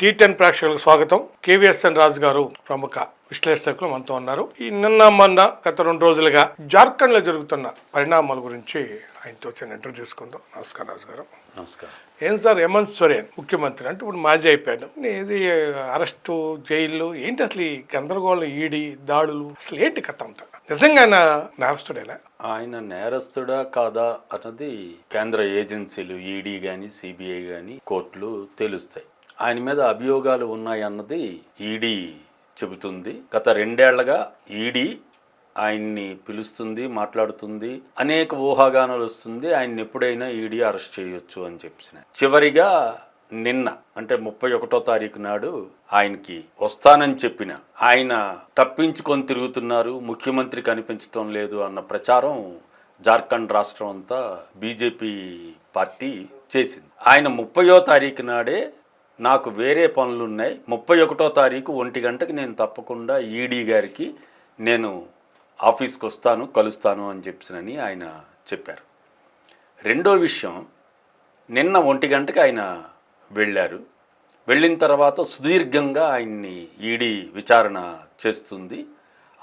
Tea ten ప్రేక్షకులకు స్వాగతం. KVSN రాజు గారు ప్రముఖ విశ్లేషకులు మనతో ఉన్నారు. ఈ నిన్న మొన్న గత రెండు రోజులుగా జార్ఖండ్లో జరుగుతున్న పరిణామాల గురించి ఆయనతో చిన్న ఇంటర్వ్యూ తీసుకుందాం నమస్కారం రాజు గారు. నమస్కారం. ఏం సార్ హేమంత్ సోరేన్ ముఖ్యమంత్రి అంటే ఇప్పుడు మాజీ అయిపోయాడు. ఇది అరెస్టు జైళ్ళు ఏంటి అసలు ఈ గందరగోళం ఈడి దాడులు అసలు ఏంటి కథ అంతా? నిజంగా ఆయన నేరస్తుడేనా? ఆయన నేరస్తుడా కాదా అన్నది కేంద్ర ఏజెన్సీలు ఈడీ కానీ సిబిఐ కానీ కోర్టులు తెలుస్తాయి. ఆయన మీద అభియోగాలు ఉన్నాయన్నది ఈడీ చెబుతుంది. గత రెండేళ్ళగా ఈడీ ఆయన్ని పిలుస్తుంది మాట్లాడుతుంది అనేక ఊహాగానాలు వస్తుంది. ఆయన్ని ఎప్పుడైనా ఈడీ అరెస్ట్ చేయొచ్చు అని చెప్పిన. చివరిగా నిన్న అంటే ముప్పై ఒకటో తారీఖు నాడు ఆయనకి వస్తానని చెప్పిన. ఆయన తప్పించుకొని తిరుగుతున్నారు ముఖ్యమంత్రి కనిపించడం లేదు అన్న ప్రచారం జార్ఖండ్ రాష్ట్రం అంతా బీజేపీ పార్టీ చేసింది. ఆయన ముప్పయో తారీఖు నాడే నాకు వేరే పనులు ఉన్నాయి ముప్పై ఒకటో తారీఖు ఒంటి గంటకి నేను తప్పకుండా ఈడీ గారికి నేను ఆఫీస్కి వస్తాను కలుస్తాను అని చెప్పినని ఆయన చెప్పారు. రెండో విషయం నిన్న ఒంటి గంటకి ఆయన వెళ్ళారు. వెళ్ళిన తర్వాత సుదీర్ఘంగా ఆయన్ని ఈడీ విచారణ చేస్తుంది.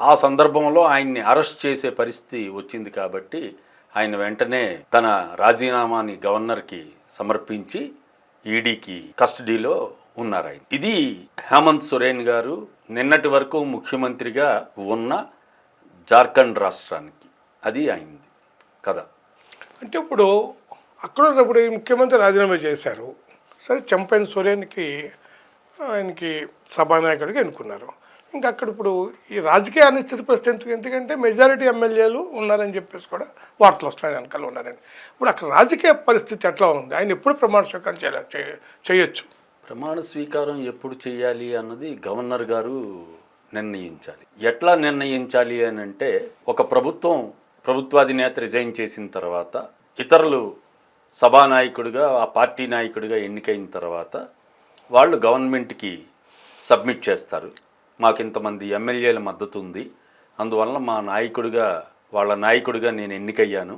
ఆ సందర్భంలో ఆయన్ని అరెస్ట్ చేసే పరిస్థితి వచ్చింది కాబట్టి ఆయన వెంటనే తన రాజీనామాని గవర్నర్కి సమర్పించి ఈడీకి కస్టడీలో ఉన్నారు ఆయన. ఇది హేమంత్ సొరేన్ గారు నిన్నటి వరకు ముఖ్యమంత్రిగా ఉన్న జార్ఖండ్ రాష్ట్రానికి. అది అయింది కదా అంటే ఇప్పుడు అక్కడ ఉన్నప్పుడు ముఖ్యమంత్రి రాజీనామా చేశారు. సరే చంపైన సురేన్కి ఆయనకి సభానాయకుడిగా ఎన్నుకున్నారు. ఇంకా అక్కడ ఇప్పుడు ఈ రాజకీయ అనిశ్చిత పరిస్థితి ఎందుకంటే మెజారిటీ ఎమ్మెల్యేలు ఉన్నారని చెప్పేసి కూడా వార్తలు వస్తున్నాయి వెనకాల ఉన్నారని. ఇప్పుడు అక్కడ రాజకీయ పరిస్థితి ఎట్లా ఉంది? ఆయన ఎప్పుడు ప్రమాణ స్వీకారం చేయాలి చేయ- చేయొచ్చు? ప్రమాణ స్వీకారం ఎప్పుడు చేయాలి అన్నది గవర్నర్ గారు నిర్ణయించాలి. ఎట్లా నిర్ణయించాలి అని అంటే ఒక ప్రభుత్వం ప్రభుత్వాధినేత రిజైన్ చేసిన తర్వాత ఇతరులు సభానాయకుడిగా ఆ పార్టీ నాయకుడిగా ఎన్నికైన తర్వాత వాళ్ళు గవర్నమెంట్కి సబ్మిట్ చేస్తారు. మాకు ఇంతమంది ఎమ్మెల్యేల మద్దతు ఉంది అందువల్ల మా నాయకుడిగా వాళ్ళ నాయకుడిగా నేను ఎన్నికయ్యాను.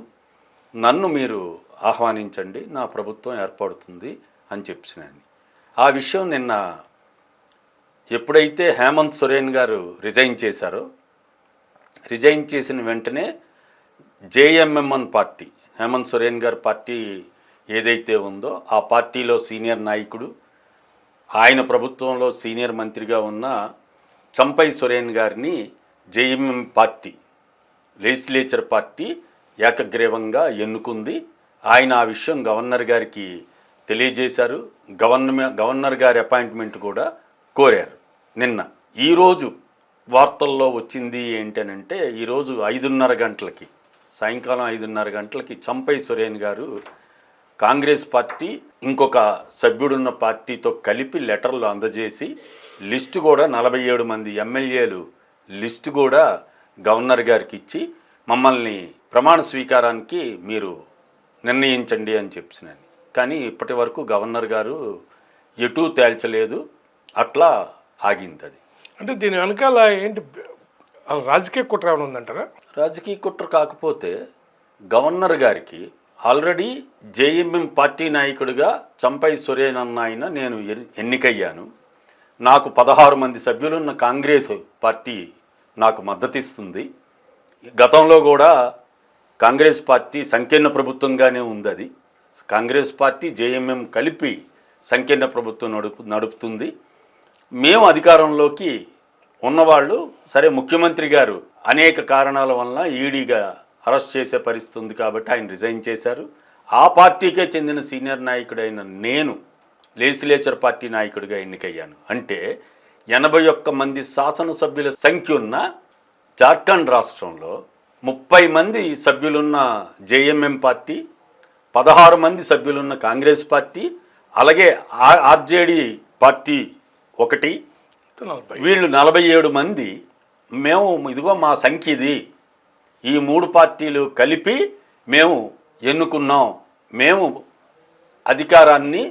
నన్ను మీరు ఆహ్వానించండి నా ప్రభుత్వం ఏర్పడుతుంది అని చెప్పినాను. ఆ విషయం నిన్న ఎప్పుడైతే హేమంత్ సొరేన్ గారు రిజైన్ చేశారో రిజైన్ చేసిన వెంటనే జేఎంఎంఎన్ పార్టీ హేమంత్ సొరేన్ గారి పార్టీ ఏదైతే ఉందో ఆ పార్టీలో సీనియర్ నాయకుడు ఆయన ప్రభుత్వంలో సీనియర్ మంత్రిగా ఉన్న చంపై సురేన్ గారిని జేఎంఎం పార్టీ లెజిస్లేచర్ పార్టీ ఏకగ్రీవంగా ఎన్నుకుంది. ఆయన ఆ విషయం గవర్నర్ గారికి తెలియజేశారు. గవర్నర్ గవర్నర్ గారి అపాయింట్మెంట్ కూడా కోరారు. నిన్న ఈరోజు వార్తల్లో వచ్చింది ఏంటనంటే ఈరోజు ఐదున్నర గంటలకి సాయంకాలం ఐదున్నర గంటలకి చంపై సురేన్ గారు కాంగ్రెస్ పార్టీ ఇంకొక సభ్యుడున్న పార్టీతో కలిపి లెటర్లు అందజేసి లిస్టు కూడా నలభై ఏడు మంది ఎమ్మెల్యేలు లిస్టు కూడా గవర్నర్ గారికి ఇచ్చి మమ్మల్ని ప్రమాణ స్వీకారానికి మీరు నిర్ణయించండి అని చెప్పినాను. కానీ ఇప్పటి వరకు గవర్నర్ గారు ఎటూ తేల్చలేదు. అట్లా ఆగింది అది. అంటే దీని వెనకాల ఏంటి రాజకీయ కుట్ర ఏమైనా ఉందంటారా? రాజకీయ కుట్ర కాకపోతే గవర్నర్ గారికి ఆల్రెడీ జేఎంఎం పార్టీ నాయకుడిగా చంపై సురేన్ అన్న ఆయన నేను ఎన్- ఎన్నికయ్యాను. నాకు పదహారు మంది సభ్యులున్న కాంగ్రెస్ పార్టీ నాకు మద్దతిస్తుంది. గతంలో కూడా కాంగ్రెస్ పార్టీ సంకీర్ణ ప్రభుత్వంగానే ఉంది అది కాంగ్రెస్ పార్టీ జేఎంఎం కలిపి సంకీర్ణ ప్రభుత్వం నడుపు నడుపుతుంది. మేము అధికారంలోకి ఉన్నవాళ్ళు సరే ముఖ్యమంత్రి గారు అనేక కారణాల వలన ఈడీగా అరెస్ట్ చేసే పరిస్థితి ఉంది కాబట్టి ఆయన రిజైన్ చేశారు. ఆ పార్టీకే చెందిన సీనియర్ నాయకుడైన నేను లేజిస్లేచర్ పార్టీ నాయకుడిగా ఎన్నికయ్యాను. అంటే ఎనభై ఒక్క మంది శాసనసభ్యుల సంఖ్య ఉన్న జార్ఖండ్ రాష్ట్రంలో ముప్పై మంది సభ్యులున్న జేఎంఎం పార్టీ పదహారు మంది సభ్యులున్న కాంగ్రెస్ పార్టీ అలాగే ఆర్జేడీ పార్టీ ఒకటి. వీళ్ళు నలభై ఏడు మంది మేము ఇదిగో మా సంఖ్య ఇది. ఈ మూడు పార్టీలు కలిపి మేము ఎన్నుకున్నాం. మేము అధికారాన్ని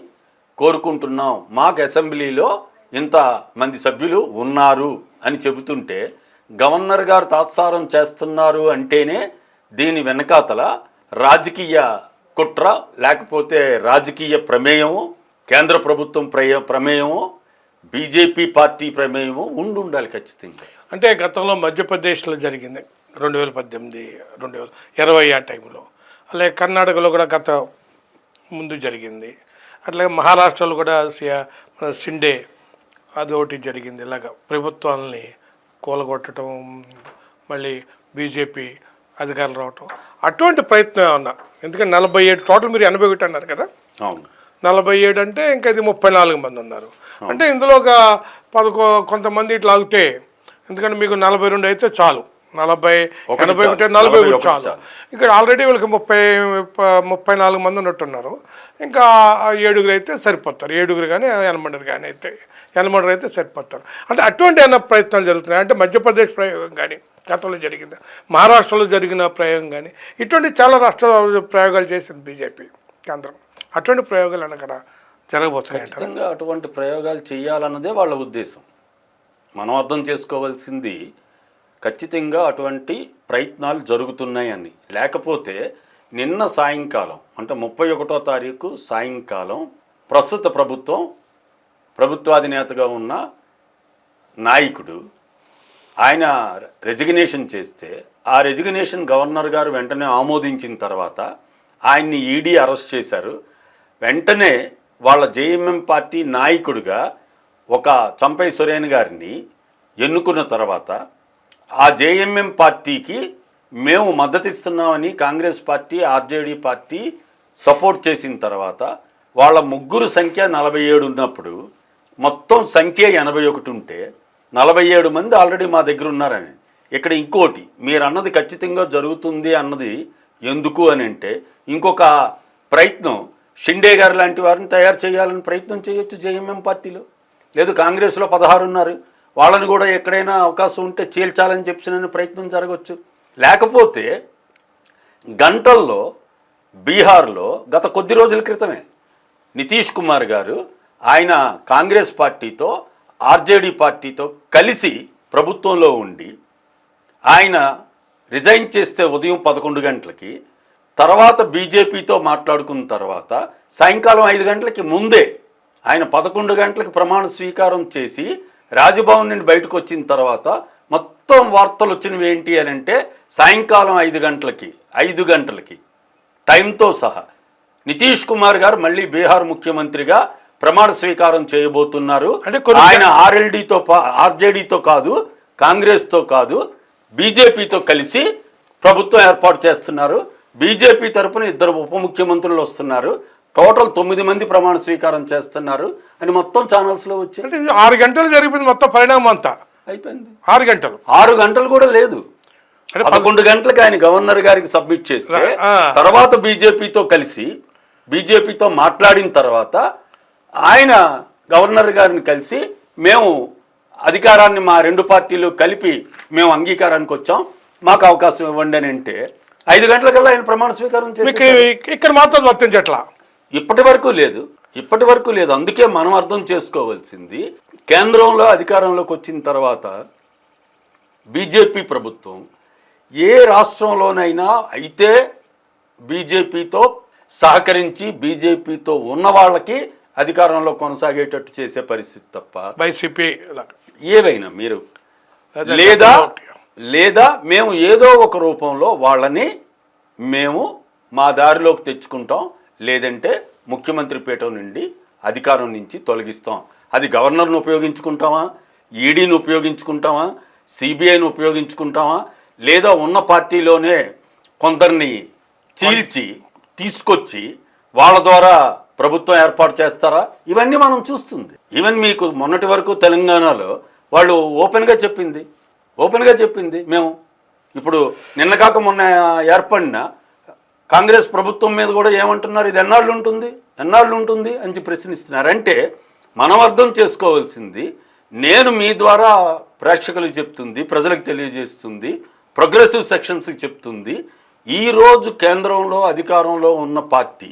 కోరుకుంటున్నాం. మాకు అసెంబ్లీలో ఇంత మంది సభ్యులు ఉన్నారు అని చెబుతుంటే గవర్నర్ గారు తాత్సారం చేస్తున్నారు అంటేనే దీని వెనకాతల రాజకీయ కుట్ర లేకపోతే రాజకీయ ప్రమేయము కేంద్ర ప్రభుత్వం ప్రయ ప్రమేయము బీజేపీ పార్టీ ప్రమేయము ఉండి ఉండాలి ఖచ్చితంగా. అంటే గతంలో మధ్యప్రదేశ్లో జరిగింది. రెండు వేల పద్దెనిమిది రెండు వేల ఇరవై ఆ టైంలో. అలాగే కర్ణాటకలో కూడా గత ముందు జరిగింది. అట్లాగే మహారాష్ట్రలో కూడా మన సిండే అది ఒకటి జరిగింది. ఇలాగ ప్రభుత్వాలని కూలగొట్టడం మళ్ళీ బీజేపీ అధికారులు రావటం. అటువంటి ప్రయత్నం ఏమన్నా? ఎందుకంటే నలభై ఏడు టోటల్ మీరు ఎనభై ఒకటి అన్నారు కదా? నలభై ఏడు అంటే ఇంకా ఇది ముప్పై నాలుగు మంది ఉన్నారు. అంటే ఇందులో ఒక పదకొ కొంతమంది ఇట్లా ఆగితే ఎందుకంటే మీకు నలభై రెండు అయితే చాలు. నలభై ఎనభై ఒకటి. నలభై ఒకటి చాలు. ఇక్కడ ఆల్రెడీ వీళ్ళకి ముప్పై ముప్పై నాలుగు మంది ఉన్నట్టున్నారు. ఇంకా ఏడుగురు అయితే సరిపోతారు. ఏడుగురు కానీ ఎనమండరు కానీ అయితే ఎనమండరు అయితే సరిపోతారు. అంటే అటువంటి ఏమైనా ప్రయత్నాలు జరుగుతున్నాయి? అంటే మధ్యప్రదేశ్ ప్రయోగం కానీ గతంలో జరిగింది. మహారాష్ట్రలో జరిగిన ప్రయోగం కానీ ఇటువంటి చాలా రాష్ట్రాల ప్రయోగాలు చేసింది బీజేపీ కేంద్రం. అటువంటి ప్రయోగాలు అక్కడ జరగబోతున్నాయి? ఖచ్చితంగా అటువంటి ప్రయోగాలు చేయాలన్నదే వాళ్ళ ఉద్దేశం. మనం అర్థం చేసుకోవాల్సింది ఖచ్చితంగా అటువంటి ప్రయత్నాలు జరుగుతున్నాయని లేకపోతే నిన్న సాయంకాలం అంటే ముప్పై ఒకటో తారీఖు సాయంకాలం ప్రస్తుత ప్రభుత్వం ప్రభుత్వాధినేతగా ఉన్న నాయకుడు ఆయన రెజిగ్నేషన్ చేస్తే ఆ రెజిగ్నేషన్ గవర్నర్ గారు వెంటనే ఆమోదించిన తర్వాత ఆయన్ని ఈడీ అరెస్ట్ చేశారు. వెంటనే వాళ్ళ జేఎంఎం పార్టీ నాయకుడిగా ఒక చంపై సురేన్ గారిని ఎన్నుకున్న తర్వాత ఆ జేఎంఎం పార్టీకి మేము మద్దతిస్తున్నామని Congress party RJD party support చేసిన తర్వాత వాళ్ళ ముగ్గురు సంఖ్య నలభై ఏడు ఉన్నప్పుడు మొత్తం సంఖ్య ఎనభై ఒకటి ఉంటే నలభై ఏడు మంది ఆల్రెడీ మా దగ్గర ఉన్నారని. ఇక్కడ ఇంకోటి మీరు అన్నది ఖచ్చితంగా జరుగుతుంది అన్నది ఎందుకు అని అంటే ఇంకొక ప్రయత్నం షిండే గారు లాంటి వారిని తయారు చేయాలని ప్రయత్నం చేయొచ్చు జేఎంఎం పార్టీలో. లేదు కాంగ్రెస్లో పదహారు ఉన్నారు వాళ్ళని కూడా ఎక్కడైనా అవకాశం ఉంటే చీల్చాలని చెప్పిన ప్రయత్నం జరగవచ్చు లేకపోతే గంటల్లో బీహార్లో గత కొద్ది రోజుల క్రితమే నితీష్ కుమార్ గారు ఆయన కాంగ్రెస్ పార్టీతో ఆర్జేడీ పార్టీతో కలిసి ప్రభుత్వంలో ఉండి ఆయన రిజైన్ చేస్తే ఉదయం పదకొండు గంటలకి తర్వాత బీజేపీతో మాట్లాడుకున్న తర్వాత సాయంకాలం ఐదు గంటలకి ముందే ఆయన పదకొండు గంటలకు ప్రమాణ స్వీకారం చేసి రాజభవన్ నుండి బయటకు వచ్చిన తర్వాత మొత్తం వార్తలు వచ్చినవి ఏంటి అని అంటే సాయంకాలం ఐదు గంటలకి ఐదు గంటలకి టైంతో సహా నితీష్ కుమార్ గారు మళ్ళీ బీహార్ ముఖ్యమంత్రిగా ప్రమాణ స్వీకారం చేయబోతున్నారు. ఆయన ఆర్ఎల్డీతో ఆర్జేడీతో కాదు కాంగ్రెస్తో కాదు బీజేపీతో కలిసి ప్రభుత్వం ఏర్పాటు చేస్తున్నారు. బీజేపీ తరపున ఇద్దరు ఉప ముఖ్యమంత్రులు వస్తున్నారు. టోటల్ తొమ్మిది మంది ప్రమాణ స్వీకారం చేస్తున్నారు అని మొత్తం ఛానల్స్లో వచ్చాయి అంటే ఆరు గంటలు జరిగిపోయింది మొత్తం పరిణామం అంతా. అయిపోయింది. ఆరు గంటలు. ఆరు గంటలు కూడా లేదు. పదకొండు గంటలకు ఆయన గవర్నర్ గారికి సబ్మిట్ చేస్తే. తర్వాత బీజేపీతో కలిసి బీజేపీతో మాట్లాడిన తర్వాత ఆయన గవర్నర్ గారిని కలిసి మేము అధికారాన్ని మా రెండు పార్టీలు కలిపి మేము అంగీకారానికి వచ్చాం. మాకు అవకాశం ఇవ్వండి అని అంటే ఐదు గంటలకల్లా ఆయన ప్రమాణ స్వీకారం చేసి ఇక్కడ మాత్రం వర్తించట్లా. ఇప్పటి వరకు లేదు. ఇప్పటి వరకు లేదు. అందుకే మనం అర్థం చేసుకోవాల్సింది కేంద్రంలో అధికారంలోకి వచ్చిన తర్వాత బీజేపీ ప్రభుత్వం ఏ రాష్ట్రంలోనైనా అయితే బీజేపీతో సహకరించి బీజేపీతో ఉన్న వాళ్ళకి అధికారంలో కొనసాగేటట్టు చేసే పరిస్థితి తప్ప వైసీపీ ఏవైనా మీరు లేదా. లేదా మేము ఏదో ఒక రూపంలో వాళ్ళని మేము మా దారిలోకి తెచ్చుకుంటాం. లేదంటే ముఖ్యమంత్రి పీఠం నుండి అధికారం నుంచి తొలగిస్తాం. అది గవర్నర్ను ఉపయోగించుకుంటామా? ఈడీని ఉపయోగించుకుంటామా? సిబిఐని ఉపయోగించుకుంటామా? లేదా ఉన్న పార్టీలోనే కొందరిని చీల్చి తీసుకొచ్చి వాళ్ళ ద్వారా ప్రభుత్వం ఏర్పాటు చేస్తారా? ఇవన్నీ మనం చూస్తుంది. ఈవెన్ మీకు మొన్నటి వరకు తెలంగాణలో వాళ్ళు ఓపెన్గా చెప్పింది. ఓపెన్గా చెప్పింది మేము. ఇప్పుడు నిన్న కాక మొన్న ఏర్పడిన కాంగ్రెస్ ప్రభుత్వం మీద కూడా ఏమంటున్నారు? ఇది ఎన్నాళ్ళు ఉంటుంది? ఎన్నాళ్ళు ఉంటుంది? అని ప్రశ్నిస్తున్నారు. అంటే మనం అర్థం చేసుకోవాల్సింది నేను మీ ద్వారా ప్రేక్షకులకు చెప్తుంది ప్రజలకు తెలియజేస్తుంది ప్రోగ్రెసివ్ సెక్షన్స్కి చెప్తుంది ఈరోజు కేంద్రంలో అధికారంలో ఉన్న పార్టీ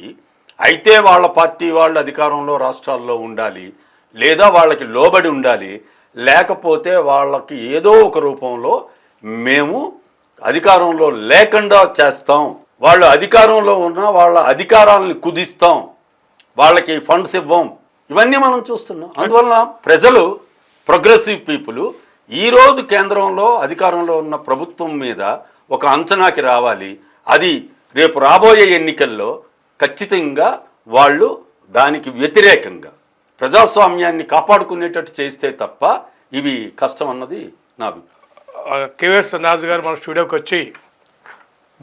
అయితే వాళ్ళ పార్టీ వాళ్ళు అధికారంలో రాష్ట్రాల్లో ఉండాలి లేదా వాళ్ళకి లోబడి ఉండాలి లేకపోతే వాళ్ళకి ఏదో ఒక రూపంలో మేము అధికారంలో లేకుండా చేస్తాం. వాళ్ళు అధికారంలో ఉన్న వాళ్ళ అధికారాలను కుదిస్తాం వాళ్ళకి ఫండ్స్ ఇవ్వం. ఇవన్నీ మనం చూస్తున్నాం. అందువలన ప్రజలు ప్రోగ్రెసివ్ పీపుల్ ఈరోజు కేంద్రంలో అధికారంలో ఉన్న ప్రభుత్వం మీద ఒక అంచనాకి రావాలి. అది రేపు రాబోయే ఎన్నికల్లో ఖచ్చితంగా వాళ్ళు దానికి వ్యతిరేకంగా ప్రజాస్వామ్యాన్ని కాపాడుకునేటట్టు చేస్తే తప్ప ఇవి కష్టం అన్నది నా అభిప్రాయం. కేవీఎస్ నాజు గారు మన స్టూడియోకి వచ్చి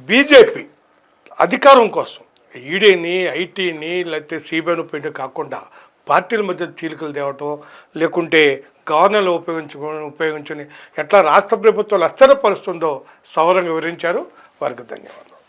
బీజేపీ అధికారం కోసం ఈడీని ఐటీని లేకపోతే సిబిఐని ఉపయోగించడం కాకుండా పార్టీల మధ్య చీలికలు తేవటం లేకుంటే గవర్నర్లు ఉపయోగించుకొని ఉపయోగించుని ఎట్లా రాష్ట్ర ప్రభుత్వాలు అస్థిరపరుస్తుందో సవరంగా వివరించారు. వారికి ధన్యవాదాలు.